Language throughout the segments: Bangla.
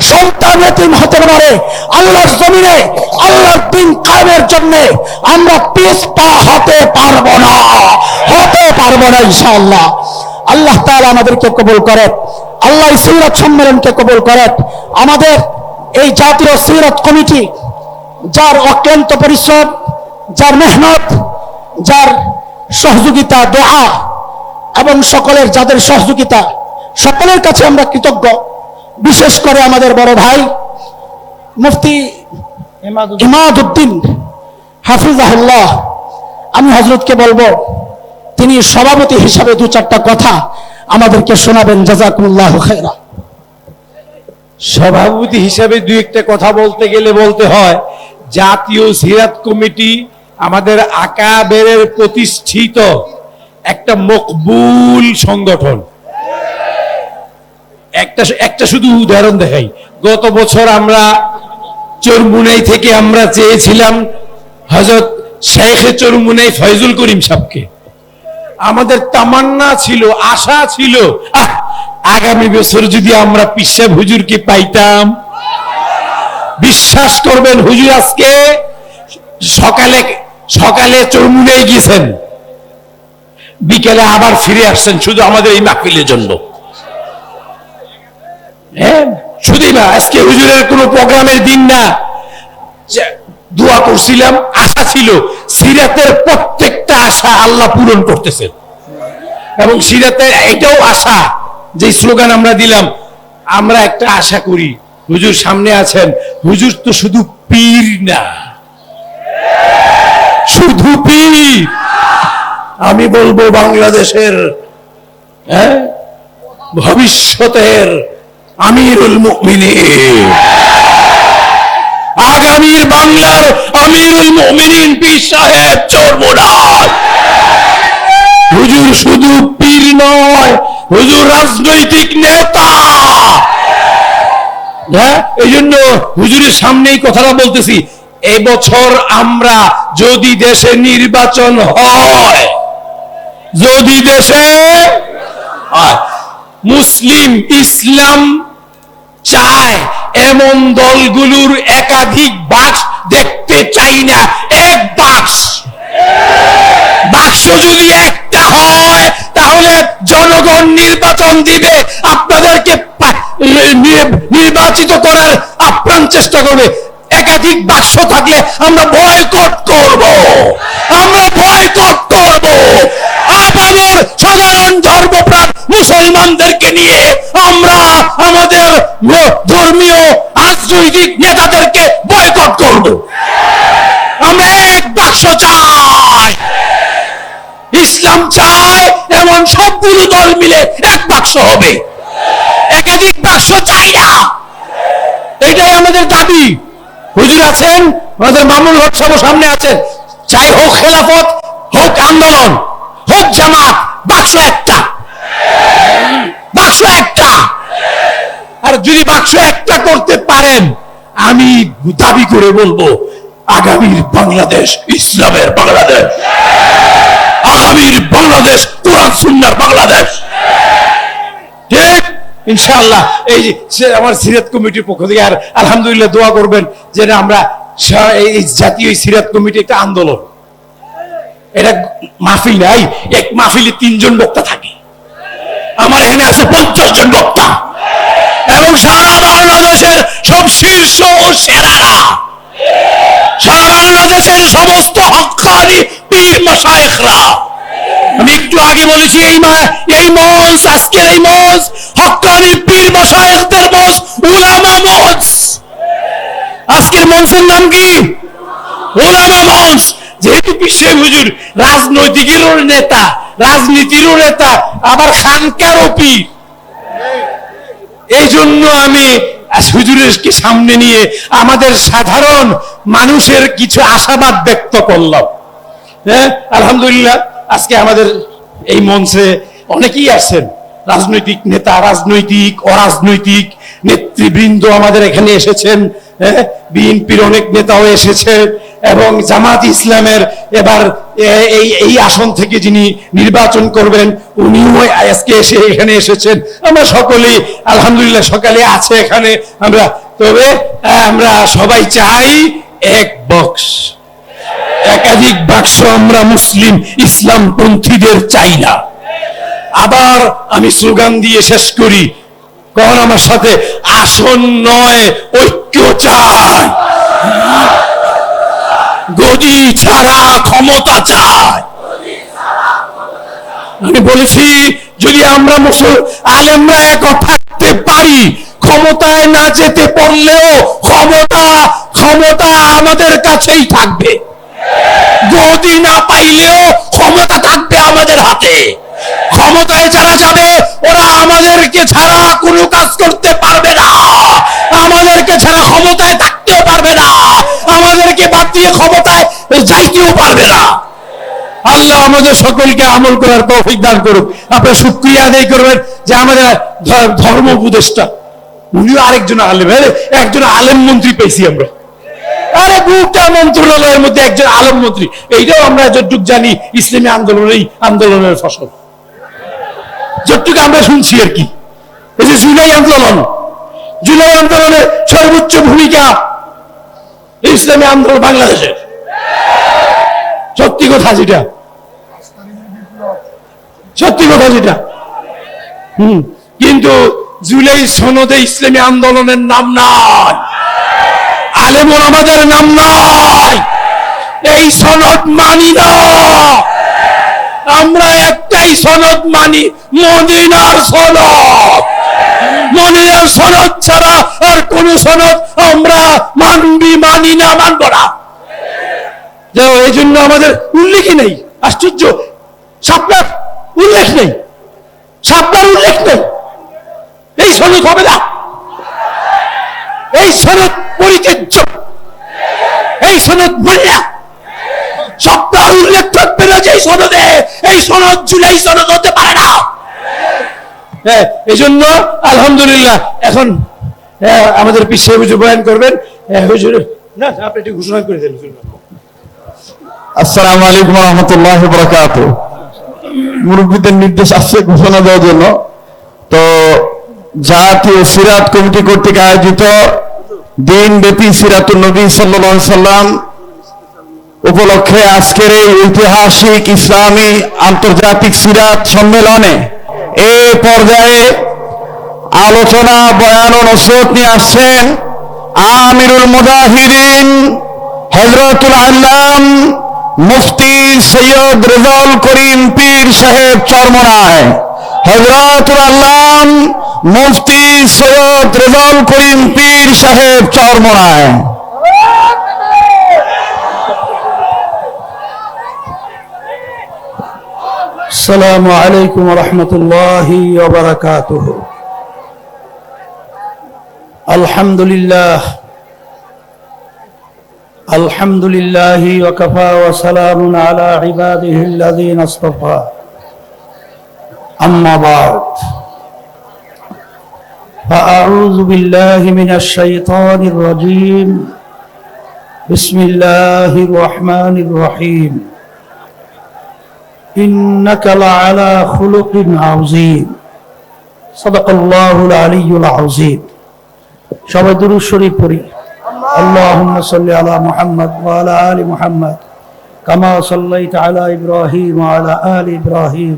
সন্তান এতিম হতে পারে। আল্লাহর জমিনে আল্লাহর দিন কায়েমের জন্য আমরা পিছপা হতে পারব না। হতে পারব না ইনশাআল্লাহ। আল্লাহ তাআলা আমাদেরকে কবুল করেন আল্লাহ সিরাত সম্মেলনকে কবুল করেন আমাদের এই জাতীয় সিরাত কমিটি, যার অক্লান্ত পরিশ্রম, যার মেহনত, যার সহযোগিতা, দোয়া, এবং সকলের যাদের সহযোগিতা, সকলের কাছে আমরা কৃতজ্ঞ। বিশেষ করে আমাদের বড় ভাই মুফতি ইমাদউদ্দিন হাফিজাহুল্লাহ। আমি হজরতকে বলব তিনি সভাপতি হিসাবে দু চারটা কথা আমাদেরকে শোনাবেন জাজাকুল্লাহ খেরা সভাপতি হিসাবে দুই একটা কথা বলতে গেলে বলতে হয় জাতীয় সিরাত কমিটি আমাদের আকাবেরের প্রতিষ্ঠিত একটা মকবুল সংগঠন। একটা একটা শুধু উদাহরণ দেখাই। গত বছর আমরা চরমুনাই থেকে আমরা চেয়েছিলাম হজরত শেখে চরমুনাই ফয়জুল করিম সাহকে আমাদের তামান্না ছিল, আশা ছিল আগামী বছর যদি আমরা পিসাব হুজুরকে পাইতাম, বিশ্বাস করবেন হুজুর আজকে সকালে সকালে চরমুনাই গিয়েছেন। বিকেলে আবার ফিরে আসছেন শুধু আমাদের এই মাহফিলের জন্য। হ্যাঁ? শুধুই না আজকে হুজুরের কোনো প্রোগ্রামের দিন না। দোয়া করছিলাম, আশা ছিল সিরাতের প্রত্যেকটা আশা আল্লাহ পূরণ করতেছেন এবং সিরাতের এটাও আশা, যে স্লোগান আমরা দিলাম, আমরা একটা আশা করি, হুজুর সামনে আছেন। হুজুর তো শুধু পীর না। শুধু পীর। আমি বলব বাংলাদেশের হ্যাঁ? ভবিষ্যতের আমিরুল মুমিনিন। আগামীর বাংলার আমিরুল মুমিনিন পীর সাহেব চর্মনাথ হুজুর শুধু পীর নয়, হুজুর রাজনৈতিক নেতা। হ্যাঁ এই জন্য হুজুরের সামনেই কথাটা বলতেছি, এবছর আমরা যদি দেশে নির্বাচন হয়, যদি দেশে মুসলিম ইসলাম চায় এমন দলগুলোর একাধিক বাক্স দেখতে চাই না। এক বাক্স। বাক্স যদি একটা হয়, তাহলে জনগণ নির্বাচন দিবে, আপনাদেরকে নির্বাচিত করার আপ্রাণ চেষ্টা করবে। একাধিক বাক্স থাকলে আমরা বয়কট করব। আমরা বয়কট করব। সাধারণ ধর্মপ্রাণ মুসলমানদেরকে নিয়ে আমরা আমাদের ধর্মীয় রাজনৈতিক নেতাদেরকে বয়কট করব। আমরা এক বাক্স চাই। ইসলাম চায় এমন সবগুলো দল মিলে এক বাক্স হবে। একাধিক বাক্স চাই না। এটাই আমাদের দাবি। হুজুর আছেন? আমাদের মামুল হক সাহেব সামনে আছেন চাই হোক খেলাফত, হোক আন্দোলন, হোক জামাত। বাক্স একটা। বাক্স একটা। আর যদি বাক্স একটা করতে পারেন, আমি দাবি করে বলব, আগামীর বাংলাদেশ, ইসলামের বাংলাদেশ। আগামীর বাংলাদেশ, কোরআন, সুন্নার বাংলাদেশ। ঠিক? ইনশাআল্লাহ। এই আমার সিরাত কমিটির পক্ষ থেকে আর আলহামদুলিল্লাহ দোয়া করবেন যে আমরা এই জাতীয় সিরাত কমিটি একটা আন্দোলন। এটা মাহফিল নাই, এক মাহফিলে তিনজন বক্তা থাকে। আমার এখানে আছে পঞ্চাশ জন বক্তা। এবং সারা বাংলাদেশের সব শীর্ষ ও সেরারা, সারা বাংলাদেশের সমস্ত হকানি পীর মশায়েখরা। আমি একটু আগে বলেছি, এই মা, এই মঞ্চ, আজকের এই মঞ্চ হকানি পীর মশায়েখদের মঞ্চ, উলামা মঞ্চ। আজকের মঞ্চের নাম কি? ওলামা মঞ্চ। যেহেতু বিশ্বের হুজুর, রাজনৈতিকেরও নেতা, রাজনীতিরও নেতা, আবার খানকারও পীর। এই জন্য আমি হুজুরকে সামনে নিয়ে আমাদের সাধারণ মানুষের কিছু আশাবাদ ব্যক্ত করলাম। হ্যাঁ আলহামদুলিল্লাহ, আজকে আমাদের এই মঞ্চে অনেকেই আছেন। রাজনৈতিক নেতা, রাজনৈতিক, অরাজনৈতিক নেতৃবৃন্দ আমাদের এখানে এসেছেন। হ্যাঁ বিএনপির অনেক নেতাও এসেছে। এবং জামাত ইসলামের এবার এই এই আসন থেকে যিনি নির্বাচন করবেন, উনিও আজকে এসে এখানে এসেছেন। আমরা সকলেই, আলহামদুলিল্লাহ, সকালে আছে এখানে। আমরা, তবে, আমরা সবাই চাই এক বক্স। একাধিক বাক্স আমরা মুসলিম ইসলাম পন্থীদের চাই না। আবার আমি স্লোগান দিয়ে শেষ করি, কখন আমার সাথে, আসন নয়, ঐক্য চাই। গদি ছাড়া ক্ষমতা চাই। আমি বলেছি, যদি আমরা মুসল, আলেমরা এক থাকতে পারি, ক্ষমতায় না যেতে পারলেও ক্ষমতা ক্ষমতা আমাদের কাছেই থাকবে। গদি না পাইলেও ক্ষমতা থাকবে আমাদের হাতে। ক্ষমতায় যারা যাবে, ওরা আমাদেরকে ছাড়া কোনো কাজ করতে পারবে না। আমাদেরকে ছাড়া ক্ষমতায় থাকতেও পারবে না। আমাদেরকে বাদ দিয়ে ক্ষমতায় যাইতেও পারবে না। আল্লাহ আমাদের সকলকে আমল করার তৌফিক দান করুক। আপনার শুক্রিয়া আদায় করবেন যে আমাদের ধর্ম উপদেষ্টা। উনিও আরেকজন আলেম। একজন আলেম মন্ত্রী পেয়েছি আমরা। আরে দুটা মন্ত্রণালয়ের মধ্যে একজন আলেম মন্ত্রী। এইটাও আমরা যতটুক জানি ইসলামী আন্দোলনেই আন্দোলনের ফসল। যতটুকু আমরা শুনছি আর কি। এই যে জুলাই আন্দোলন। জুলাই আন্দোলনের সর্বোচ্চ ভূমিকা ইসলামী আন্দোলন বাংলাদেশের। সত্যি কথা যেটা। সত্যি কথা যেটা। হম। কিন্তু জুলাই সনদে ইসলামী আন্দোলনের নাম নাই। আলেমন আমাদের নাম নাই। এই সনদ মানি না। আমরা একটাই সনদ মানি, মদিনার সনদ। মদিনার সনদ ছাড়া আর কোন সনদ এই জন্য আমাদের উল্লেখই নেই আশ্চর্য। সাপলার উল্লেখ নেই সাপলার উল্লেখ নেই। এই সনদ হবে না। এই সনদ পরিত্যাজ্য এই সপ্তাহ উল্লেখ থাকবে না যে সনদে এই সনদ সনদ হতে পারে না। হ্যাঁ এই জন্য আলহামদুলিল্লাহ এখন আমাদের হুজুর বয়ান করবেন। হ্যাঁ, ঘোষণা আলাইকুম রহমতুল্লাহ মুরব্বীদের নির্দেশ আসছে ঘোষণা দেওয়ার জন্য। তো জাতীয় সিরাত কমিটি কর্তৃক আয়োজিত দিন ব্যাপী সিরাতুল নবী সাল্লাম উপলক্ষে আজকের এই ঐতিহাসিক ইসলামী আন্তর্জাতিক সিরাত সম্মেলনে এ পর্যায়ে আলোচনা, বয়ান ও নিয়ে আসছেন আমিরুল মুজাহিদিন হজরতুল আল্লাম মুফতি সৈয়দ রেজাউল করিম পীর সাহেব চরমনায় হজরতুল আল্লাম মুফতি সৈয়দ রেজাউল করিম পীর সাহেব চরমনায় السلام عليكم ورحمة الله وبركاته الحمد لله الحمد لله وكفى وسلام على عباده الذين اصطفى أما بعد فأعوذ بالله من الشيطان الرجيم بسم الله الرحمن الرحيم إنك لعلى خلق عظيم صدق الله العلي العظيم সবাই দুরূদ শরীফ পড়ি اللهم صل على محمد وعلى آل محمد كما صليت على إبراهيم وعلى آل إبراهيم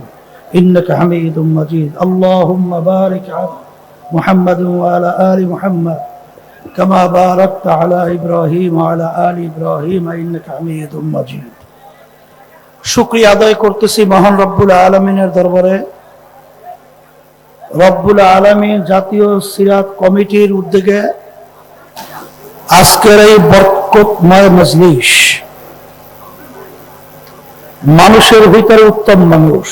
إنك حميد مجيد اللهم بارك على محمد وعلى آل محمد كما باركت على إبراهيم وعلى آل إبراهيم إنك حميد مجيد শুক্রিয়া আদায় করতেছি মহান রব্বুল আলমিনের দরবারে রব্বুল আলমিন জাতীয় সিরাত কমিটির উদ্যোগে আজকের এই বরকতময় মজলিস মানুষের ভিতরে উত্তম মানুষ।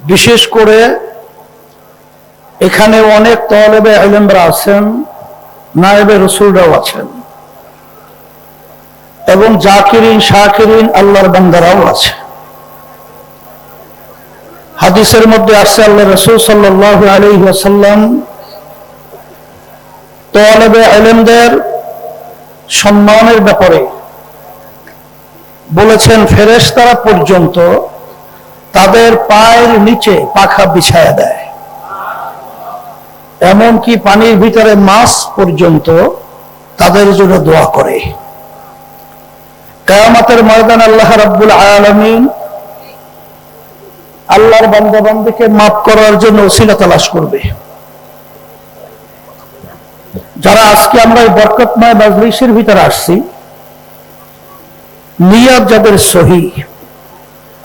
বিশেষ করে এখানে অনেক তলেবে আলেমরা আছেন, নায়েবে রসুলরাও আছেন এবং জাকিরিন, শাকিরিন, আল্লাহর বান্দারাও আছে হাদিসের মধ্যে আসছে, আল্লাহ রসুল সাল্লাহ আলী আলেমদের সম্মানের ব্যাপারে বলেছেন, ফেরেশতারা পর্যন্ত তাদের পায়ের নিচে পাখা বিছায়া দেয়। এমনকি পানির ভিতরে মাছ পর্যন্ত তাদের জন্য দোয়া করে। কেয়ামতের ময়দান আল্লাহ রাব্বুল আলামিন আল্লাহর বান্দা বান্দিকে মাফ করার জন্য ওসিলা তালাশ করবে। যারা আজকে আমরা এই বরকতময় মাজলিসের ভিতরে আসছি নিয়াত যাদের সহি,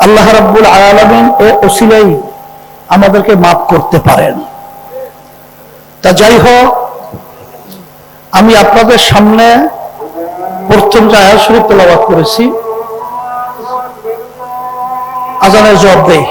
আল্লাহ রাব্বুল আলামিন ও ওসিলাই আমাদেরকে মাফ করতে পারেন। তা যাই হোক, আমি আপনাদের সামনে প্রথম আয়াত শরীফ তেলাওয়াত করেছি। আজানের জবাব দেই।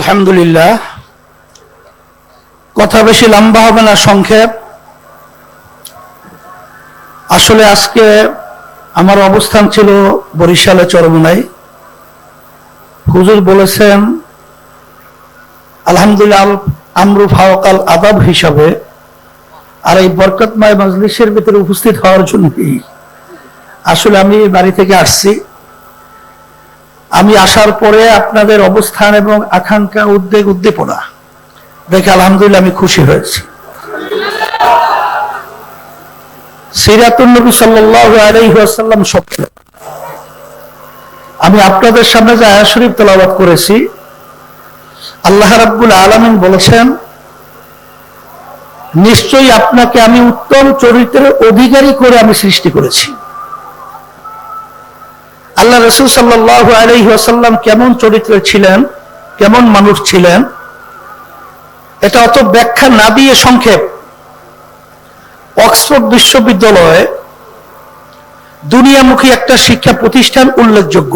আলহামদুলিল্লাহ। কথা বেশি লম্বা হবে না, সংক্ষেপ। আসলে আজকে আমার অবস্থান ছিল বরিশালে চরমনাই। হুজুর বলেছেন, আলহামদুলিল্লাহ, আল- আমরু ফাওকাল আদাব হিসাবে আর এই বরকতময় মজলিসের ভিতরে উপস্থিত হওয়ার জন্যই আসলে আমি বাড়ি থেকে আসছি। আমি আসার পরে আপনাদের অবস্থান এবং আকাঙ্ক্ষা, উদ্বেগ, উদ্দীপনা দেখে আলহামদুলিল্লাহ আমি খুশি হয়েছি। সিরাতুল নবী সাল্লাল্লাহু আলাইহি ওয়াসাল্লাম সত্য আমি আপনাদের সামনে যে আয়া শরীফ তেলাওয়াত করেছি, আল্লাহ রাব্বুল আলামিন বলেছেন, নিশ্চয়ই আপনাকে আমি উত্তম চরিত্রের অধিকারী করে আমি সৃষ্টি করেছি। আল্লাহ রসুল সাল্লাহ আলহি আসাল্লাম কেমন চরিত্রে ছিলেন? কেমন মানুষ ছিলেন? এটা অত ব্যাখ্যা না দিয়ে সংক্ষেপ। অক্সফোর্ড বিশ্ববিদ্যালয়ে দুনিয়ামুখী একটা শিক্ষা প্রতিষ্ঠান উল্লেখযোগ্য।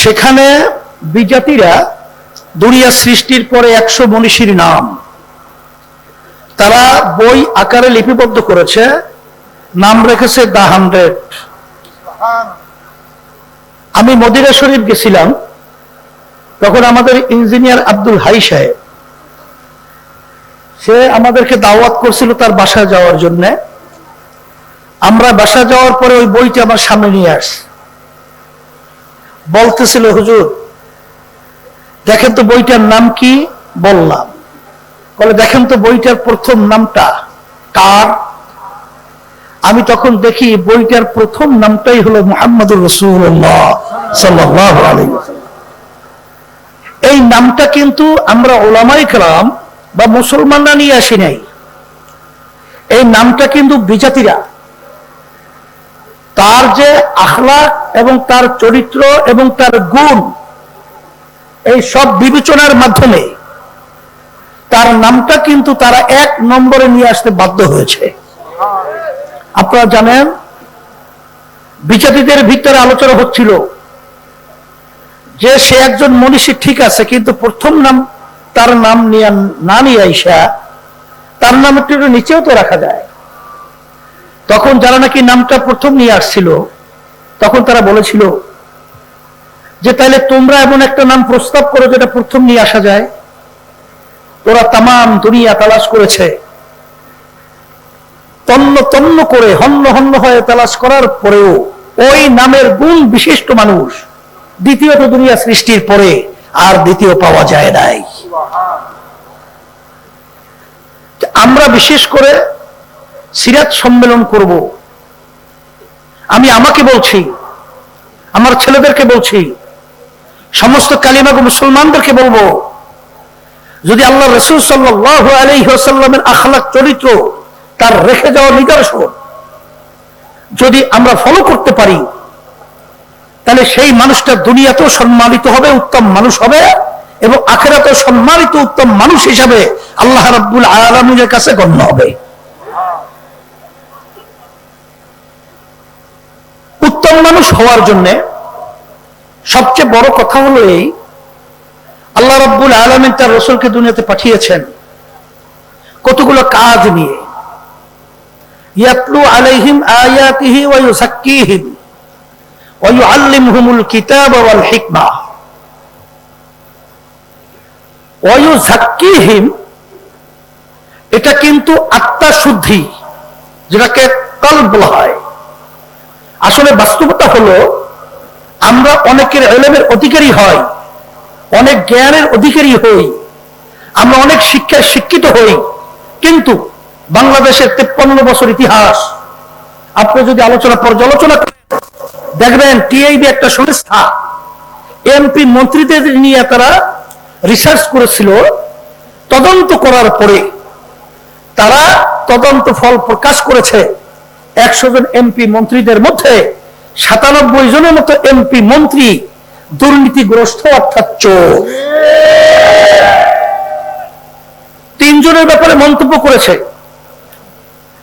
সেখানে বিজাতিরা দুনিয়া সৃষ্টির পরে একশো মনীষীর নাম। তারা বই আকারে লিপিবদ্ধ করেছে। নাম রেখেছে দা হান্ড্রেড। আমি মদিরা শরীফ গেছিলাম, তখন আমাদের ইঞ্জিনিয়ার আব্দুল হাই সাহেব, সে আমাদেরকে দাওয়াত করছিল তার বাসায় যাওয়ার জন্য। আমরা বাসা যাওয়ার পরে ওই বইটি আমার সামনে নিয়ে আস। বলতেছিল, হুজুর, দেখেন তো বইটার নাম কি? বললাম। বলে, দেখেন তো বইটার প্রথম নামটা, কার? আমি তখন দেখি বইটার প্রথম নামটাই হলো মোহাম্মদুর রসুল্লাহ এই নামটা কিন্তু আমরা ওলামাই কালাম বা মুসলমানরা নিয়ে আসি নাই। এই নামটা কিন্তু বিজাতিরা। তার যে আখলাক এবং তার চরিত্র এবং তার গুণ, এই সব বিবেচনার মাধ্যমে তার নামটা কিন্তু তারা এক নম্বরে নিয়ে আসতে বাধ্য হয়েছে। আপনারা জানেন বিচারীদের ভিতরে আলোচনা হচ্ছিল যে সে একজন মনীষী ঠিক আছে, কিন্তু প্রথম নাম তার নাম নিয়ে না নিয়ে আইসা তার নাম একটু নিচেও তো রাখা যায়। তখন যারা নাকি নামটা প্রথম নিয়ে আসছিল, তখন তারা বলেছিল যে তাহলে তোমরা এমন একটা নাম প্রস্তাব করো যেটা প্রথম নিয়ে আসা যায়। ওরা তামাম দুনিয়া তালাশ করেছে। তন্ন তন্ন করে হন্য হন্য হয়ে তালাশ করার পরেও ওই নামের গুণ বিশিষ্ট মানুষ দ্বিতীয়ত দুনিয়া সৃষ্টির পরে আর দ্বিতীয় পাওয়া যায় নাই। আমরা বিশেষ করে সিরাত সম্মেলন করব। আমি আমাকে বলছি, আমার ছেলেদেরকে বলছি, সমস্ত কালিমাগো মুসলমানদেরকে বলব, যদি আল্লাহ রসুল সাল্লাহ আলহিহাসাল্লামের আখলাক চরিত্র তার রেখে যাওয়া নিদর্শন। যদি আমরা ফলো করতে পারি, তাহলে সেই মানুষটা দুনিয়াতেও সম্মানিত হবে, উত্তম মানুষ হবে এবং আখেরাতেও সম্মানিত উত্তম মানুষ হিসাবে আল্লাহ রাব্বুল আলমিনের কাছে গণ্য হবে। উত্তম মানুষ হওয়ার জন্য সবচেয়ে বড় কথা হলো এই, আল্লাহ রব্বুল আলমিন তার রসুলকে দুনিয়াতে পাঠিয়েছেন কতগুলো কাজ নিয়ে। ইয়াতলু আলাইহিম আয়াতিহি ওয়া ওয়া ইউআল্লিমুহুমুল ওয়াল হিকমা। ওয়া এটা কিন্তু আত্মা শুদ্ধি, যেটাকে কলব বলা হয়। আসলে বাস্তবতা হলো, আমরা অনেকের এলেমের অধিকারী হয় অনেক জ্ঞানের অধিকারী হই, আমরা অনেক শিক্ষায় শিক্ষিত হই, কিন্তু বাংলাদেশের তেপ্পান্ন বছর ইতিহাস। আপনি যদি আলোচনা পর্যালোচনা দেখবেন টিআইবি একটা সংস্থা, এমপি মন্ত্রীদের নিয়ে তারা রিসার্চ করেছিল। তদন্ত করার পরে তারা তদন্ত ফল প্রকাশ করেছে। একশো জন এমপি মন্ত্রীদের মধ্যে সাতানব্বই জনের মতো এমপি মন্ত্রী দুর্নীতিগ্রস্ত অর্থাৎ চোর। তিনজনের ব্যাপারে মন্তব্য করেছে।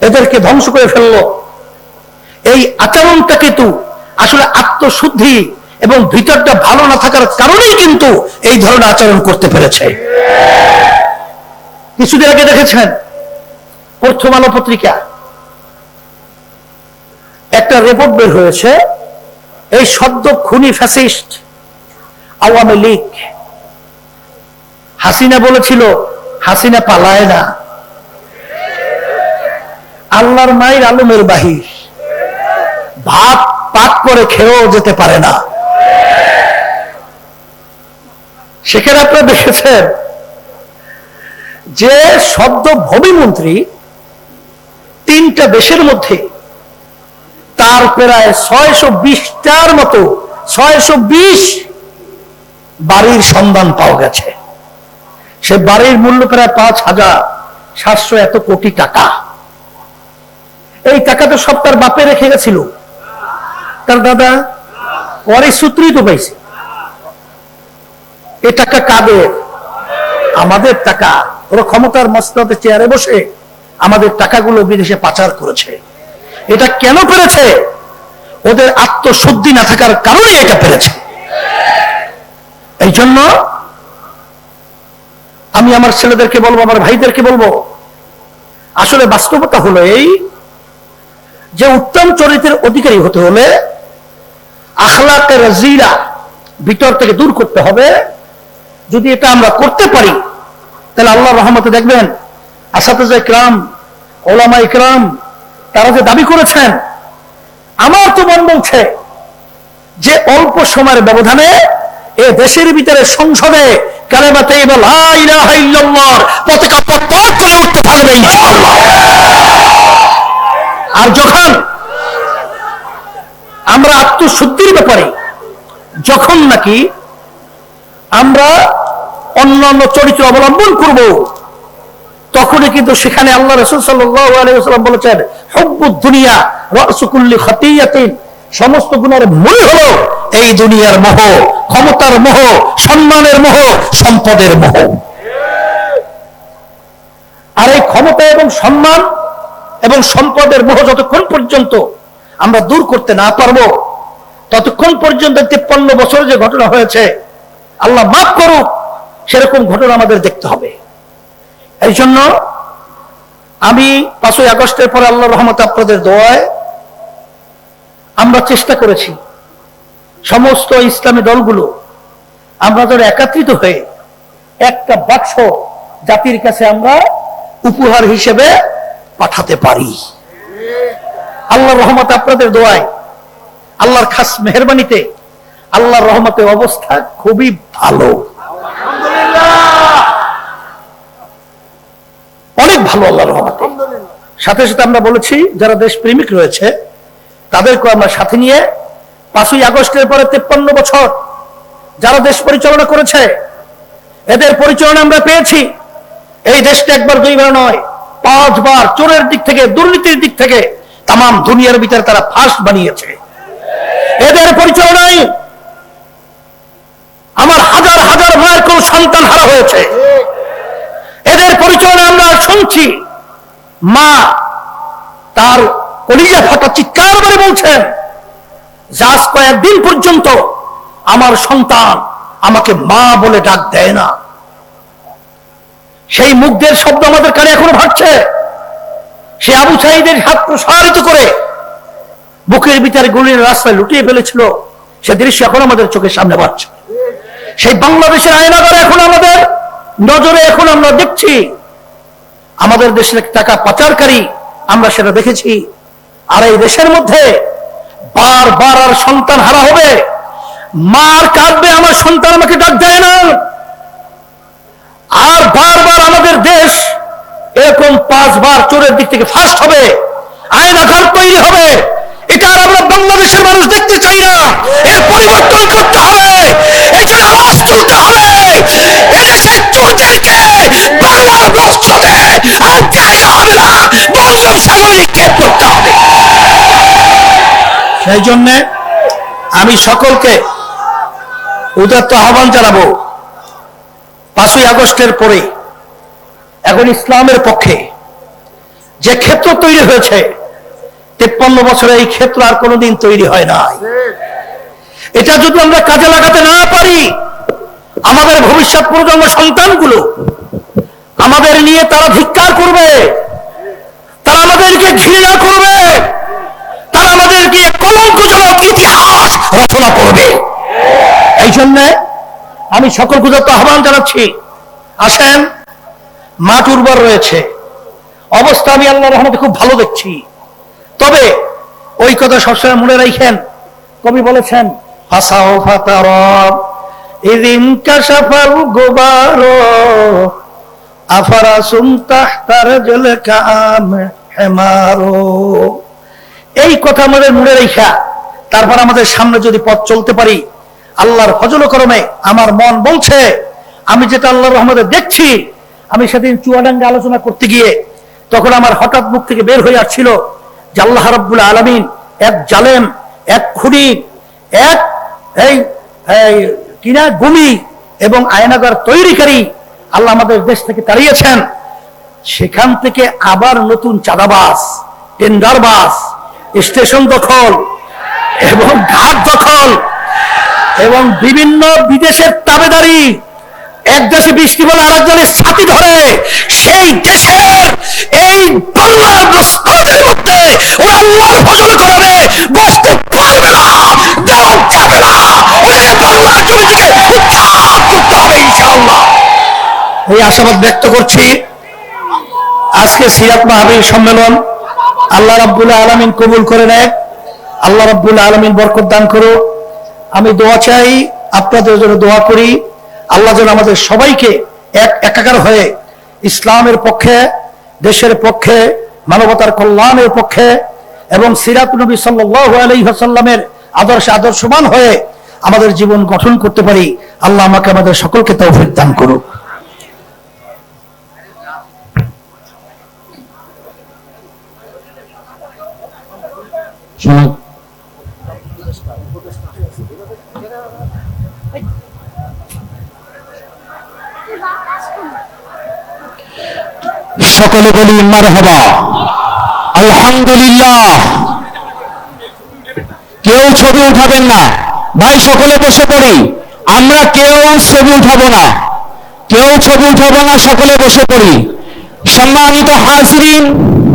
এদেরকে ধ্বংস করে ফেলল। এই আচরণটা কিন্তু আসলে আত্মশুদ্ধি এবং ভিতরটা ভালো না থাকার কারণেই কিন্তু এই ধরনের আচরণ করতে পেরেছে। কিছুদিন আগে দেখেছেন প্রথম আলো পত্রিকা। একটা রিপোর্ট বের হয়েছে, এই শব্দ খুনি ফ্যাসিস্ট আওয়ামী লীগ। হাসিনা বলেছিল, হাসিনা পালায় না। আল্লাহর মায়ের আলমের বাহির। ভাত পাক করে খেয়েও যেতে পারে না। সেখানে আপনারা দেখেছেন যে সদ্য ভূমিমন্ত্রী তিনটা দেশের মধ্যে তার প্রায় ছয়শো বিশটার মতো, ছয়শো বিশ বাড়ির সন্ধান পাওয়া গেছে। সে বাড়ির মূল্য প্রায় পাঁচ হাজার সাতশো এত কোটি টাকা। এই টাকা তো সব তার বাপে রেখে গেছিল। তার দাদা পরে সূত্রই তো পাইছে। এ টাকা কাদের? আমাদের টাকা। ওরা ক্ষমতার মস্ততে চেয়ারে বসে আমাদের টাকাগুলো বিদেশে পাচার করেছে। এটা কেন পেরেছে ওদের আত্মশুদ্ধি না থাকার কারণে এটা পেরেছে এই জন্য আমি আমার ছেলেদেরকে বলব, আমার ভাইদেরকে বলব, আসলে বাস্তবতা হলো এই যে উত্তম চরিত্রের অধিকারী হতে হলে আখলাকে রাজিরা ভিতর থেকে দূর করতে হবে। যদি এটা আমরা করতে পারি, তাহলে আল্লাহ রহমতে দেখবেন আসাতেজা ইকরাম ওলামা ইকরাম, তারা যে দাবি করেছেন, আমার তো মন বলছে যে অল্প সময়ের ব্যবধানে এ দেশের ভিতরে সংসদে কালেমাতে পতাকা উঠতে পারবে আর যখন আমরা আত্মশুদ্ধির ব্যাপারে, যখন নাকি আমরা অন্যান্য চরিত্র অবলম্বন করব, তখনই কিন্তু সেখানে আল্লাহ রসুল সাল্লাম বলেছেন, হব্বুদ দুনিয়া রসুকুল্লি খতিয়াতিন। সমস্ত গুণের মূল হলো এই দুনিয়ার মোহ, ক্ষমতার মোহ, সম্মানের মোহ, সম্পদের মোহ। আর এই ক্ষমতা এবং সম্মান এবং সম্পদের মোহ যতক্ষণ পর্যন্ত আমরা দূর করতে না পারব, ততক্ষণ পর্যন্ত তিপ্পান্ন বছর যে ঘটনা হয়েছে, আল্লাহ মাফ করুক, সেরকম ঘটনা আমাদের দেখতে হবে। এই জন্য আমি পাঁচই আগস্টের পরে আল্লাহ রহমত আপনাদের দোয়ায় আমরা চেষ্টা করেছি, সমস্ত ইসলামী দলগুলো আমরা ধরে একাত্রিত হয়ে একটা বাক্স জাতির কাছে আমরা উপহার হিসেবে পাঠাতে পারি। আল্লাহ রহমত আপনাদের দোয়ায়, আল্লাহর খাস মেহরবানিতে, আল্লাহর রহমতের অবস্থা খুবই ভালো। অনেক ভালো আল্লাহর রহমতে। সাথে সাথে আমরা বলেছি, যারা দেশ প্রেমিক রয়েছে তাদেরকে আমরা সাথে নিয়ে পাঁচই আগস্টের পরে তেপ্পান্ন বছর যারা দেশ পরিচালনা করেছে, এদের পরিচালনা আমরা পেয়েছি। এই দেশটা একবার দুইবার নয় পাঁচবার চোরের দিক থেকে, দুর্নীতির দিক থেকে তাম দুনিয়ার ভিতরে তারা ফাঁস বানিয়েছে। এদের পরিচালনায় আমার হাজার হাজার ভাইয়ের কোন সন্তান হারা হয়েছে। এদের পরিচালনা আমরা শুনছি। মা তার কলিজা ফাটা চিৎকার করে বলছেন, যাস কয়েকদিন পর্যন্ত আমার সন্তান আমাকে মা বলে ডাক দেয় না। সেই মুখদের শব্দ আমাদের কানে এখনও ভাবছে সে আবু সাইদের হাত প্রসারিত করে বুকের ভিতরে গুলির রাস্তায় লুটিয়ে ফেলেছিল। সে দৃশ্য এখন আমাদের চোখের সামনে পাচ্ছে সেই বাংলাদেশের আয়নাগর এখন আমাদের নজরে এখন আমরা দেখছি, আমাদের দেশের টাকা পাচারকারী, আমরা সেটা দেখেছি। আর এই দেশের মধ্যে বারবার আর সন্তান হারা হবে। মার কাঁদবে, আমার সন্তান আমাকে ডাক দেয় না। আর বারবার আমাদের দেশ এরকম পাঁচবার চোরের দিক থেকে ফার্স্ট হবে আয়নাঘর তৈরি হবে। এটা আর আমরা বাংলাদেশের মানুষ দেখতে চাই না। এর পরিবর্তন করতে হবে। এখানে আওয়াজ তুলতে হবে। এদেশের চোরদেরকে বাংলার মসজিদে আর জায়গা হবে না বঙ্গোপসাগরে নিক্ষেপ করতে হবে। সেই জন্যে আমি সকলকে উদাত্ত আহ্বান জানাব। পাঁচই আগস্টের পরে এখন ইসলামের পক্ষে যে ক্ষেত্র তৈরি হয়েছে, তেপ্পান্ন বছরে এই ক্ষেত্র আর কোনোদিন তৈরি হয় নাই। এটা যদি আমরা কাজে লাগাতে না পারি, আমাদের ভবিষ্যৎ প্রজন্ম সন্তানগুলো আমাদের নিয়ে তারা ধিক্কার করবে, তারা আমাদেরকে ঘৃণা করবে, তারা আমাদেরকে কলঙ্কজনক ইতিহাস রচনা করবে। এই জন্যে আমি সকল গুজরাত আহ্বান জানাচ্ছি। আসেন, মাঠ উর্বর রয়েছে। অবস্থা আমি আল্লাহ রহমতে খুব ভালো দেখছি। তবে ওই কথা সবসময় মনে রাখেন। কবি বলেছেন গোবারো জল এই কথা আমাদের মনে রেখা তারপর আমাদের সামনে যদি পথ চলতে পারি আল্লাহর ফজল করমে আমার মন বলছে, আমি যেটা আল্লাহর রহমতে দেখছি, আমি সেদিন চুয়াডাঙ্গে আলোচনা করতে গিয়ে তখন আমার হঠাৎ মুখ থেকে বের হয়ে আসছিল যে আল্লাহ রব্বুল আলমিন এক জালেম, এক খুনি, এক এই কিনা গুমি এবং আয়নাগার তৈরিকারী আল্লাহ আমাদের দেশ থেকে তাড়িয়েছেন। সেখান থেকে আবার নতুন চাঁদাবাস টেন্ডারবাস স্টেশন দখল এবং ঘাট দখল এবং বিভিন্ন বিদেশের তাবেদারি, এক দেশে বৃষ্টি বলে আরেকজনের ছাতি ধরে, সেই দেশের এই বাংলার রাস্তাদের মধ্যে ওরা আল্লাহর ফসল করবে, বসতে পারবে না দেওয়া যাবে না। ওদেরকে বাংলার জমি থেকে করতে হবে ইনশাআল্লাহ। এই আশাবাদ ব্যক্ত করছি। আজকে সিরাত মাহাবীর সম্মেলন আল্লাহ রাব্বুল আলমিন কবুল করে নেয়। আল্লাহ রাব্বুল আলমিন বরকত দান করো আমি দোয়া চাই, আপনাদের জন্য দোয়া করি। আল্লাহ যেন আমাদের সবাইকে এক একাকার হয়ে ইসলামের পক্ষে, দেশের পক্ষে, মানবতার কল্যাণের পক্ষে এবং সিরাত নবী ওয়াসাল্লামের আদর্শে আদর্শবান হয়ে আমাদের জীবন গঠন করতে পারি। আল্লাহ আমাকে আমাদের সকলকে তৌফিক দান করুক। শোনো মার আলহামদুলিল্লাহ। কেউ ছবি উঠাবেন না। ভাই, সকলে বসে পড়ি। আমরা কেউ ছবি উঠাবো না। কেউ ছবি উঠাবো না, সকলে বসে পড়ি। সম্মানিত হাজরিন